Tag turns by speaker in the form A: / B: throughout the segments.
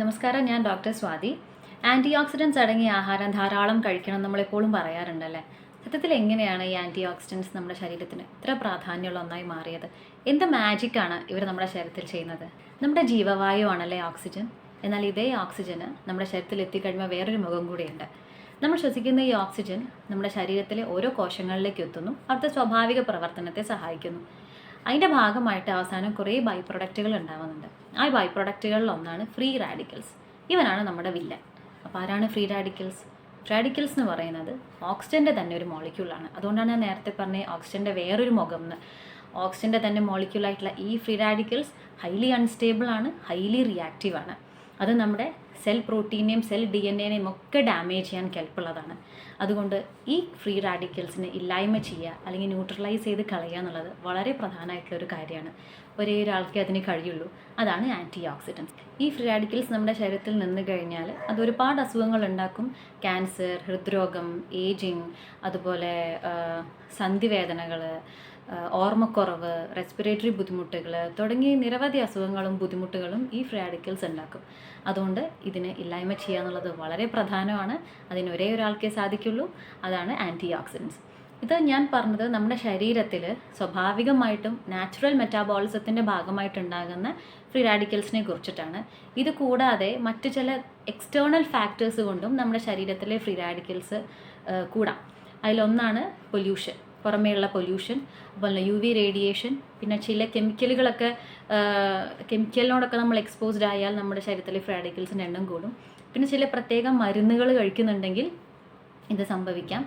A: നമസ്കാരം ഞാൻ doctor Swathi. Anti oxidants അടങ്ങിയ ആഹാരം ധാരാളം കഴിക്കണം നമ്മളെപ്പോഴും പറയാറുണ്ടല്ലേ? സത്യത്തിൽ എങ്ങനെയാണ് ഈ ആന്റി ഓക്സിഡൻസ് നമ്മുടെ ശരീരത്തിന് ഇത്ര പ്രാധാന്യമുള്ള ഒന്നായി മാറിയത്? എന്ത് മാജിക്കാണ് ഇവർ നമ്മുടെ ശരീരത്തിൽ ചെയ്യുന്നത്? നമ്മുടെ ജീവവായു ആണല്ലേ ഓക്സിജൻ? എന്നാൽ ഇതേ ഓക്സിജന് നമ്മുടെ ശരീരത്തിൽ എത്തിക്കഴിയുമ്പോൾ വേറൊരു മുഖം കൂടിയുണ്ട്. നമ്മൾ ശ്വസിക്കുന്ന ഈ ഓക്സിജൻ നമ്മുടെ ശരീരത്തിലെ ഓരോ കോശങ്ങളിലേക്ക് എത്തുന്നു അവിടുത്തെ സ്വാഭാവിക പ്രവർത്തനത്തെ സഹായിക്കുന്നു. അതിന്റെ ഭാഗമായിട്ട് അവസാനം കുറേ ബൈ പ്രൊഡക്റ്റുകൾ ഉണ്ടാവുന്നുണ്ട്. ആ ബൈ പ്രൊഡക്റ്റുകളിൽ ഒന്നാണ് ഫ്രീ റാഡിക്കൽസ് ഇവനാണ് നമ്മുടെ വില്ലൻ അപ്പോൾ ആരാണ് ഫ്രീ റാഡിക്കൽസ് റാഡിക്കൽസ് എന്ന് പറയുന്നത് ഓക്സിജന്റെ തന്നെ ഒരു മോളിക്യൂളാണ് അതുകൊണ്ടാണ് ഞാൻ നേരത്തെ പറഞ്ഞ ഓക്സിജന്റെ വേറൊരു മുഖം എന്ന് ഓക്സിജന്റെ തന്നെ മോളിക്യൂളായിട്ടുള്ള ഈ ഫ്രീ റാഡിക്കൽസ് ഹൈലി അൺസ്റ്റേബിൾ ആണ് ഹൈലി റിയാക്റ്റീവ് ആണ്. അത് നമ്മുടെ സെൽ പ്രോട്ടീനെയും സെൽ ഡി എൻ എനെയും ഒക്കെ ഡാമേജ് ചെയ്യാൻ കെൽപ്പുള്ളതാണ്. അതുകൊണ്ട് ഈ ഫ്രീ റാഡിക്കൽസിനെ ഇല്ലായ്മ ചെയ്യുക അല്ലെങ്കിൽ ന്യൂട്രലൈസ് ചെയ്ത് കളയുക എന്നുള്ളത് വളരെ പ്രധാനമായിട്ടുള്ള ഒരു കാര്യമാണ്. ഒരേ ഒരാൾക്കേ അതിന് കഴിയുള്ളൂ. അതാണ് ആന്റി ഓക്സിഡൻസ് ഈ ഫ്രീ റാഡിക്കൽസ് നമ്മുടെ ശരീരത്തിൽ നിന്ന് കഴിഞ്ഞാൽ അത് ഒരുപാട് അസുഖങ്ങൾ ഉണ്ടാക്കും. ക്യാൻസർ ഹൃദ്രോഗം ഏജിങ് അതുപോലെ സന്ധിവേദനകൾ ഓർമ്മക്കുറവ് റെസ്പിറേറ്ററി ബുദ്ധിമുട്ടുകൾ തുടങ്ങി നിരവധി അസുഖങ്ങളും ബുദ്ധിമുട്ടുകളും ഈ ഫ്രീ റാഡിക്കൽസ് ഉണ്ടാക്കും. അതുകൊണ്ട് ഇതിന് ഇല്ലായ്മ ചെയ്യുക എന്നുള്ളത് വളരെ പ്രധാനമാണ്. അതിന് ഒരേ ഒരാൾക്കേ സാധിക്കുള്ളൂ. അതാണ് ആന്റി ഓക്സിഡൻസ് ഇത് ഞാൻ പറഞ്ഞത് നമ്മുടെ ശരീരത്തിൽ സ്വാഭാവികമായിട്ടും നാച്ചുറൽ മെറ്റാബോളിസത്തിന്റെ ഭാഗമായിട്ടുണ്ടാകുന്ന ഫ്രീ റാഡിക്കൽസിനെ കുറിച്ചിട്ടാണ്. ഇത് കൂടാതെ മറ്റു ചില എക്സ്റ്റേണൽ ഫാക്ടേഴ്സ് കൊണ്ടും നമ്മുടെ ശരീരത്തിലെ ഫ്രീ റാഡിക്കൽസ് കൂടാം. അതിലൊന്നാണ് പൊല്യൂഷൻ പുറമേയുള്ള പൊല്യൂഷൻ അതുപോലെ യു വി റേഡിയേഷൻ പിന്നെ ചില കെമിക്കലുകളൊക്കെ കെമിക്കലിനോടൊക്കെ നമ്മൾ എക്സ്പോസ്ഡ് ആയാൽ നമ്മുടെ ശരീരത്തിലെ ഫ്രീ റാഡിക്കൽസിന്റെ എണ്ണം കൂടും. പിന്നെ ചില പ്രത്യേക മരുന്നുകൾ കഴിക്കുന്നുണ്ടെങ്കിൽ ഇത് സംഭവിക്കാം.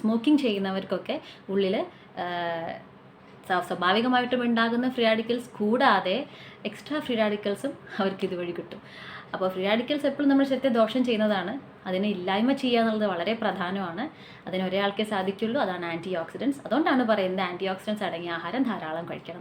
A: സ്മോക്കിംഗ് ചെയ്യുന്നവർക്കൊക്കെ ഉള്ളിൽ സ്വാഭാവികമായിട്ടും ഉണ്ടാകുന്ന ഫ്രീ റാഡിക്കൽസ് കൂടാതെ എക്സ്ട്രാ ഫ്രീ റാഡിക്കൽസും അവർക്ക് ഇതുവഴി കിട്ടും. അപ്പോൾ ഫ്രീ റാഡിക്കൽസ് എപ്പോഴും നമ്മുടെ ശരീരത്തെ ദോഷം ചെയ്യുന്നതാണ്. അതിനെ ഇല്ലായ്മ ചെയ്യുക എന്നുള്ളത് വളരെ പ്രധാനമാണ്. അതിന് ഒരാൾക്കേ സാധിക്കുള്ളൂ. അതാണ് ആന്റി ഓക്സിഡൻസ് അതുകൊണ്ടാണ് പറയുന്നത് ആന്റി ഓക്സിഡൻസ് അടങ്ങിയ ആഹാരം ധാരാളം കഴിക്കണം.